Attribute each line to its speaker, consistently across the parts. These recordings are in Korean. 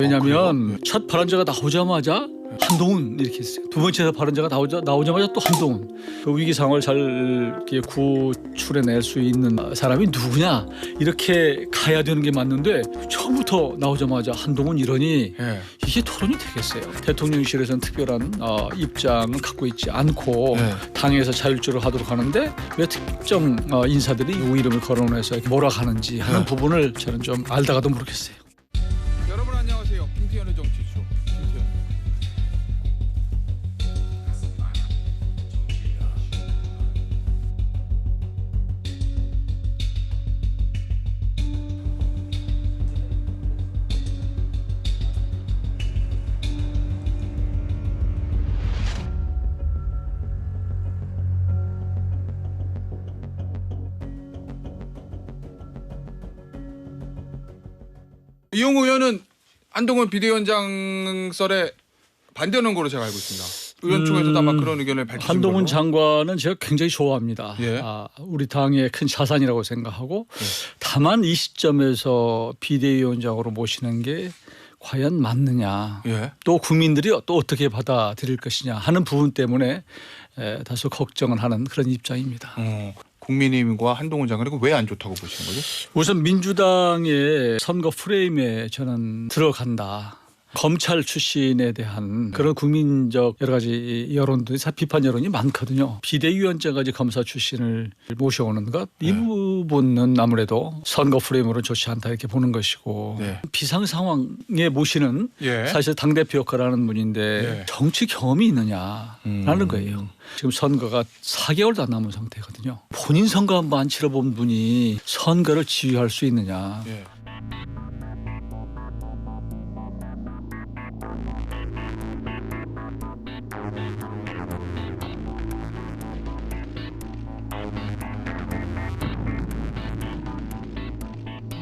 Speaker 1: 왜냐하면 첫 발언자가 나오자마자 한동훈 이렇게 했어요. 두 번째 발언자가 나오자 나오자마자 또 한동훈. 그 위기 상황을 잘 이렇게 구출해낼 수 있는 사람이 누구냐 이렇게 가야 되는 게 맞는데 처음부터 나오자마자 한동훈 이러니
Speaker 2: 예.
Speaker 1: 이게 토론이 되겠어요. 대통령실에서는 특별한 어, 입장을 갖고 있지 않고
Speaker 2: 네.
Speaker 1: 당에서 자율적으로 하도록 하는데 왜 특정 어, 인사들이 누구 이름을 거론해서 이렇게 몰아가는지 하는
Speaker 2: 네.
Speaker 1: 부분을 저는 좀 알다가도 모르겠어요.
Speaker 2: 김태현의 정치쇼. 김태현. 이용호 의원은 한동훈 비대위원장 썰에 반대하는 거로 제가 알고 있습니다. 의원 쪽에서도 아마 그런 의견을 밝히신
Speaker 1: 한동훈
Speaker 2: 걸로.
Speaker 1: 장관은 제가 굉장히 좋아합니다.
Speaker 2: 예.
Speaker 1: 아, 우리 당의 큰 자산이라고 생각하고
Speaker 2: 예.
Speaker 1: 다만 이 시점에서 비대위원장으로 모시는 게 과연 맞느냐
Speaker 2: 예.
Speaker 1: 또 국민들이 또 어떻게 받아들일 것이냐 하는 부분 때문에 에, 다소 걱정을 하는 그런 입장입니다.
Speaker 2: 어, 국민의힘과 한동훈 장관이 왜안 좋다고 보시는 거죠?
Speaker 1: 우선 민주당의 선거 프레임에 저는 들어간다. 검찰 출신에 대한 그런 국민적 여러 가지 여론들이 사 비판 여론이 많거든요. 비대위원장까지 검사 출신을 모셔오는 것이
Speaker 2: 네.
Speaker 1: 부분은 아무래도 선거 프레임으로 좋지 않다 이렇게 보는 것이고
Speaker 2: 네.
Speaker 1: 비상 상황에 모시는
Speaker 2: 예.
Speaker 1: 사실 당 대표 역할을 하는 분인데
Speaker 2: 네.
Speaker 1: 정치 경험이 있느냐라는
Speaker 2: 음.
Speaker 1: 거예요. 지금 선거가 4개월도 안 남은 상태거든요. 본인 선거 한번 안 치러본 분이 선거를 지휘할 수 있느냐.
Speaker 2: 예.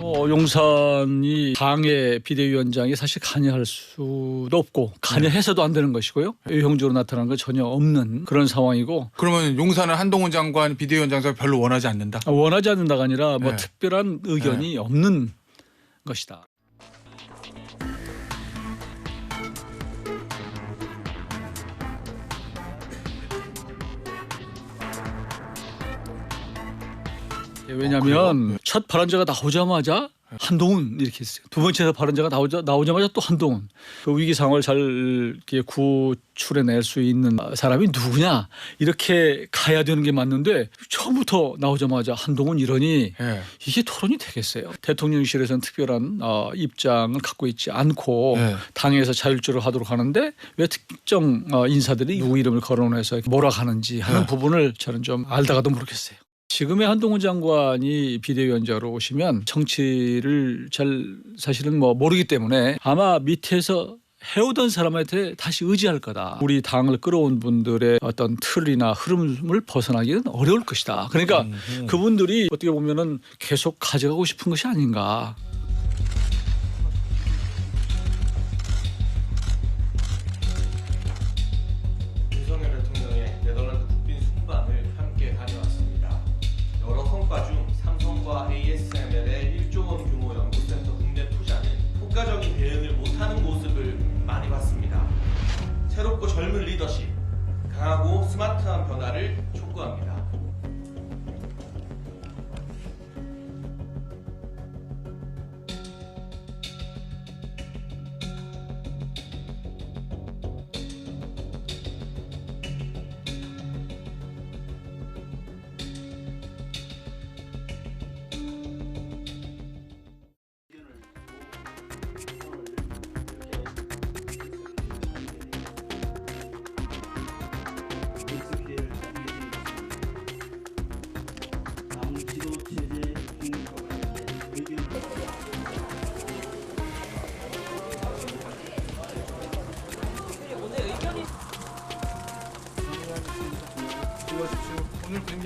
Speaker 1: 뭐 용산이 당의 비대위원장이 사실 관여할 수도 없고 관여해서도 안 되는 것이고요. 의형적으로 나타나는 건 전혀 없는 그런 상황이고
Speaker 2: 그러면 용산은 한동훈 장관 비대위원장 설 별로 원하지 않는다.
Speaker 1: 원하지 않는다가 아니라 뭐
Speaker 2: 네.
Speaker 1: 특별한 의견이 없는 것이다. 예, 왜냐하면 첫 발언자가 나오자마자 한동훈 이렇게 했어요. 두 번째 발언자가 나오자, 나오자마자 또 한동훈. 그 위기 상황을 잘 구출해낼 수 있는 사람이 누구냐 이렇게 가야 되는 게 맞는데 처음부터 나오자마자 한동훈 이러니
Speaker 2: 예.
Speaker 1: 이게 토론이 되겠어요. 대통령실에서는 특별한 어, 입장을 갖고 있지 않고
Speaker 2: 네.
Speaker 1: 당에서 자율적으로 하도록 하는데 왜 특정 어, 인사들이 누구 이름을 거론해서 몰아가는지 하는
Speaker 2: 네.
Speaker 1: 부분을 저는 좀 알다가도 모르겠어요. 지금의 한동훈 장관이 비대위원장으로 오시면 정치를 잘 사실은 뭐 모르기 때문에 아마 밑에서 해오던 사람한테 다시 의지할 거다. 우리 당을 끌어온 분들의 어떤 틀이나 흐름을 벗어나기는 어려울 것이다. 그러니까
Speaker 2: 음.
Speaker 1: 그분들이 어떻게 보면은 계속 가져가고 싶은 것이 아닌가.
Speaker 3: 새롭고 젊은 리더십, 강하고 스마트한 변화를 촉구합니다.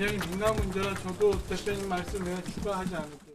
Speaker 4: 굉장히 민감 문제라 저도 대표님 말씀에 추가하지 않을게요.